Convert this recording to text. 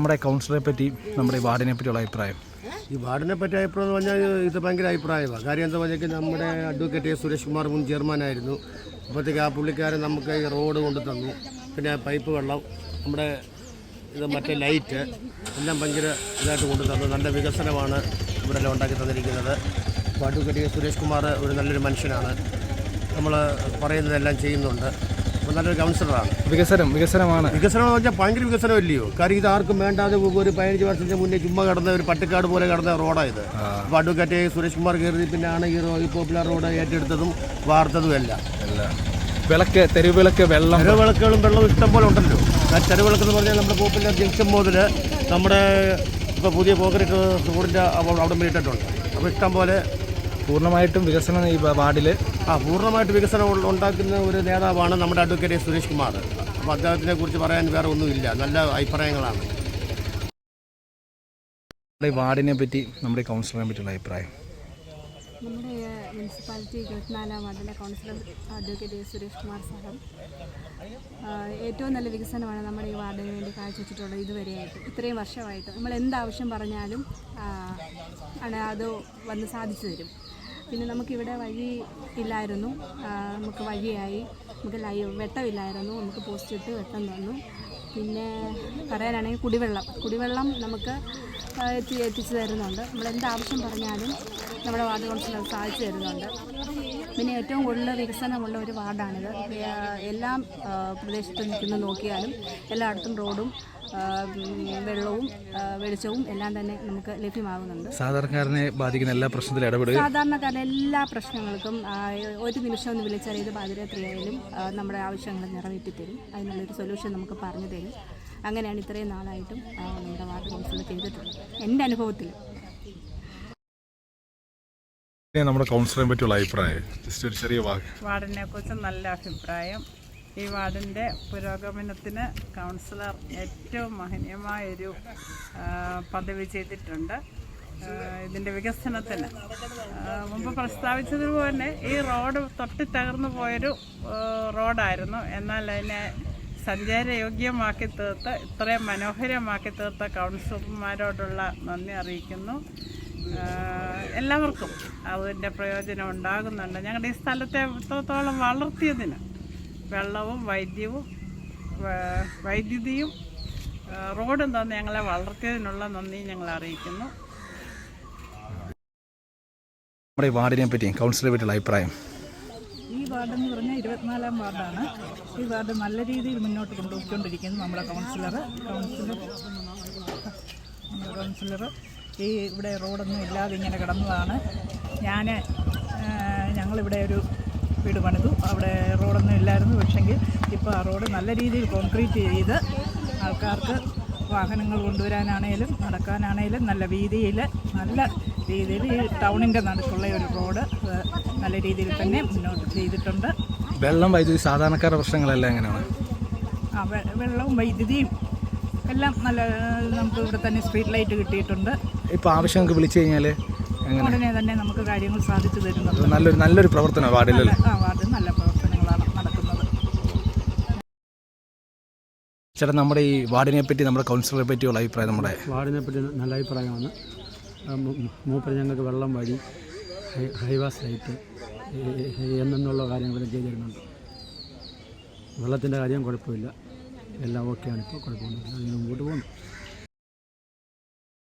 നമ്മുടെ കൗൺസിലറെ പറ്റി നമ്മുടെ ഈ വാർഡിനെ പറ്റിയുള്ള അഭിപ്രായം. ഈ വാർഡിനെ പറ്റി അഭിപ്രായം എന്ന് പറഞ്ഞാൽ ഇത് ഭയങ്കര അഭിപ്രായമാണ് കാര്യം എന്താ പറഞ്ഞാൽ നമ്മുടെ അഡ്വക്കേറ്റ് സുരേഷ് കുമാർ മുൻ ചെയർമാനായിരുന്നു അപ്പോഴത്തേക്ക് ആ പുള്ളിക്കാരൻ നമുക്ക് ഈ റോഡ് കൊണ്ട് തന്നു. പിന്നെ പൈപ്പ് വെള്ളം നമ്മുടെ ഇത് മറ്റേ ലൈറ്റ് എല്ലാം ഭയങ്കര ഇതായിട്ട് കൊണ്ടു തന്നു. നല്ല വികസനമാണ് ഇവിടെ ഉണ്ടാക്കി തന്നിരിക്കുന്നത്. അഡ്വക്കേറ്റ് സുരേഷ് കുമാർ ഒരു നല്ലൊരു മനുഷ്യനാണ്. നമ്മൾ പറയുന്നതെല്ലാം ചെയ്യുന്നുണ്ട്. അപ്പോൾ നല്ലൊരു കൗൺസിലറാണ് വികസനം വികസനമാണ്. വികസനം എന്ന് പറഞ്ഞാൽ ഭയങ്കര വികസനം ഇല്ലയോ കാര്യം ഇത് ആർക്കും വേണ്ടാതെ ഒരു പതിനഞ്ച് വർഷത്തിന് മുന്നേ ചുമ്മാ കിടന്ന ഒരു പട്ടിക്കാട് പോലെ കിടന്ന റോഡായത് അപ്പോൾ അഡ്വക്കേറ്റ് സുരേഷ് കുമാർ കയറി പിന്നാണ് ഈ റോ- ഈ പോപ്പുലർ റോഡ് ഏറ്റെടുത്തതും വാർത്തതും എല്ലാം. വിളക്ക് തെരുവിളക്ക് വെള്ളം. തെരുവിളക്കുകളും വെള്ളവും ഇഷ്ടം പോലെ ഉണ്ടല്ലോ. ആ തെരുവിളക്ക് എന്ന് പറഞ്ഞാൽ നമ്മുടെ പോപ്പുലർ ജംഗ്ഷൻ മുതൽ നമ്മുടെ ഇപ്പോൾ പുതിയ പോക്കറ്റ് റോഡിന്റെ അവിടെ ഇട്ടിട്ടുണ്ട്. അപ്പോൾ ഇഷ്ടം പോലെ പൂർണമായിട്ടും വികസനം ഈ വാർഡിൽ ആ പൂർണമായിട്ട് വികസനം ഉണ്ടാക്കുന്ന ഒരു നേതാവാണ് നമ്മുടെ അഡ്വക്കേറ്റ് സുരേഷ് കുമാർ. അപ്പോൾ അദ്ദേഹത്തിനെ കുറിച്ച് പറയാൻ വേറെ ഒന്നുമില്ല. നല്ല അഭിപ്രായങ്ങളാണ്. നമ്മുടെ ഈ വാർഡിനെ പറ്റി നമ്മുടെ കൗൺസിലറിനെ പറ്റിയുള്ള അഭിപ്രായം. നമ്മുടെ മുനിസിപ്പാലിറ്റി ഇരുപത്തിനാലാം വാർഡിലെ കൗൺസിലർ അഡ്വക്കേറ്റ്. സുരേഷ് കുമാർ സാറും ഏറ്റവും നല്ല വികസനമാണ് നമ്മുടെ ഈ വാർഡിന് വേണ്ടി കാഴ്ചവെച്ചിട്ടുള്ളത് ഇതുവരെയായിട്ട്. ഇത്രയും വർഷമായിട്ട്. നമ്മൾ എന്താവശ്യം പറഞ്ഞാലും ആണ് അത് വന്ന് സാധിച്ചു തരും. പിന്നെ നമുക്കിവിടെ വഴി ഇല്ലായിരുന്നു. നമുക്ക് വഴിയായി. നമുക്ക് ലൈ വെട്ടമില്ലായിരുന്നു. നമുക്ക് പോസ്റ്റ് ഇട്ട് വെട്ടം തന്നു. പിന്നെ പറയാനാണെങ്കിൽ കുടിവെള്ളം. കുടിവെള്ളം നമുക്ക് എത്തി എത്തിച്ചു തരുന്നുണ്ട്. നമ്മൾ എന്താവശ്യം പറഞ്ഞാലും നമ്മുടെ വാർഡ് കൗൺസിലർ സാധിച്ചു തരുന്നുണ്ട്. പിന്നെ ഏറ്റവും കൂടുതൽ വികസനമുള്ള ഒരു വാർഡാണിത്. എല്ലാം പ്രദേശത്ത് നിൽക്കുന്ന നോക്കിയാലും എല്ലായിടത്തും റോഡും വെള്ളവും വെളിച്ചവും എല്ലാം തന്നെ നമുക്ക് ലഭ്യമാകുന്നുണ്ട്. സാധാരണക്കാരനെ ബാധിക്കുന്ന എല്ലാ പ്രശ്നത്തിലും ഇടപെടുക? സാധാരണക്കാരുടെ എല്ലാ പ്രശ്നങ്ങൾക്കും ഒരു നിമിഷം ഒന്ന് വിളിച്ചാൽ ഏത് പാതിരാത്രിയായാലും നമ്മുടെ ആവശ്യങ്ങൾ നിറവേറ്റി തരും അതിനുള്ളൊരു സൊല്യൂഷൻ നമുക്ക് പറഞ്ഞു തരും. അങ്ങനെയാണ് ഇത്രയും നാളായിട്ടും നമ്മുടെ വാർഡ് കൗൺസിലർ ചെയ്തിട്ടുള്ളത്. എന്റെ അനുഭവത്തിൽ. നമ്മുടെ കൗൺസിലറെ പറ്റിയുള്ള അഭിപ്രായം. ജസ്റ്റ് ഒരു ചെറിയ വാക്ക്. വാർഡിനെ കുറിച്ച് നല്ല അഭിപ്രായം. ഈ വാർഡിന്റെ പുരോഗമനത്തിന് കൗൺസിലർ ഏറ്റവും മഹനീയമായൊരു പദവി ചെയ്തിട്ടുണ്ട്. ഇതിന്റെ വികസനത്തിന്. മുമ്പ് പ്രസ്താവിച്ചതുപോലെ ഈ റോഡ് തൊട്ടി തകർന്നു പോയൊരു റോഡായിരുന്നു. എന്നാൽ അതിനെ സഞ്ചാരയോഗ്യമാക്കി തീർത്ത് ഇത്രയും മനോഹരമാക്കി തീർത്ത കൗൺസിലർമാരോടുള്ള നന്ദി അറിയിക്കുന്നു. എല്ലാവർക്കും അതിന്റെ പ്രയോജനം ഉണ്ടാകുന്നുണ്ട്. ഞങ്ങളുടെ ഈ സ്ഥലത്തെ എത്രത്തോളം വളർത്തിയതിന് വെള്ളവും വൈദ്യവും വൈദ്യുതിയും റോഡും തന്നെ ഞങ്ങളെ വളർത്തിയതിനുള്ള നന്ദി ഞങ്ങൾ അറിയിക്കുന്നു. നമ്മുടെ ഈ വാർഡിനെ പറ്റി കൗൺസിലറെ പറ്റിയുള്ള അഭിപ്രായം? ഈ വാർഡ് എന്ന് പറഞ്ഞാൽ ഇരുപത്തിനാലാം വാർഡാണ്. ഈ വാർഡ് നല്ല രീതിയിൽ മുന്നോട്ട് കൊണ്ടുപോയിക്കൊണ്ടിരിക്കുന്നു നമ്മുടെ കൗൺസിലർ കൗൺസിലർ നമ്മുടെ കൗൺസിലർ ഈ ഇവിടെ റോഡൊന്നും ഇല്ലാതെ ഇങ്ങനെ കിടന്നതാണ്. ഞാൻ ഞങ്ങളിവിടെ ഒരു വീട് പണിതു. അവിടെ റോഡൊന്നും ഇല്ലായിരുന്നു. പക്ഷെങ്കിൽ ഇപ്പോൾ ആ റോഡ് നല്ല രീതിയിൽ കോൺക്രീറ്റ് ചെയ്ത് ആൾക്കാർക്ക് വാഹനങ്ങൾ കൊണ്ടുവരാനാണേലും നടക്കാനാണേലും നല്ല വീതിയിൽ നല്ല രീതിയിൽ ഈ ടൗണിന്റെ നടുക്കുള്ള ഒരു റോഡ് നല്ല രീതിയിൽ തന്നെ മുന്നോട്ട് ചെയ്തിട്ടുണ്ട്. വെള്ളം വൈദ്യുതി സാധാരണക്കാരുടെ പ്രശ്നങ്ങളെല്ലാം എങ്ങനെയാണ്? ആ വെള്ളവും വൈദ്യുതിയും എല്ലാം നല്ല നമുക്ക് ഇവിടെ തന്നെ സ്ട്രീറ്റ് ലൈറ്റ് കിട്ടിയിട്ടുണ്ട്. ഇപ്പോൾ ആവശ്യമൊക്കെ വിളിച്ചു കഴിഞ്ഞാൽ ഉടനെ തന്നെ നമുക്ക് കാര്യങ്ങൾ സാധിച്ചു തരുന്നുണ്ട്. നല്ലൊരു നല്ലൊരു പ്രവർത്തനം വാർഡിലല്ലേ ആ വാർഡിൽ നല്ല പ്രവർത്തനങ്ങളാണ് നടക്കുന്നത്. ചേട്ടാ നമ്മുടെ ഈ വാർഡിനെ പറ്റി നമ്മുടെ കൗൺസിലറെ പറ്റിയുള്ള അഭിപ്രായം നമ്മുടെ? വാർഡിനെ പറ്റി നല്ല അഭിപ്രായമാണ്. മൂപ്പര് ഞങ്ങൾക്ക് വെള്ളം വഴി ഹൈവാസ് ലൈറ്റ് എന്നുള്ള കാര്യങ്ങളൊക്കെ ചെയ്തു തരുന്നുണ്ട്. വെള്ളത്തിന്റെ കാര്യം കുഴപ്പമില്ല. എല്ലാം ഓക്കെയാണ് ഇപ്പോൾ കുഴപ്പമൊന്നുമില്ല. അങ്ങനെ മുമ്പോട്ട് പോകുന്നു.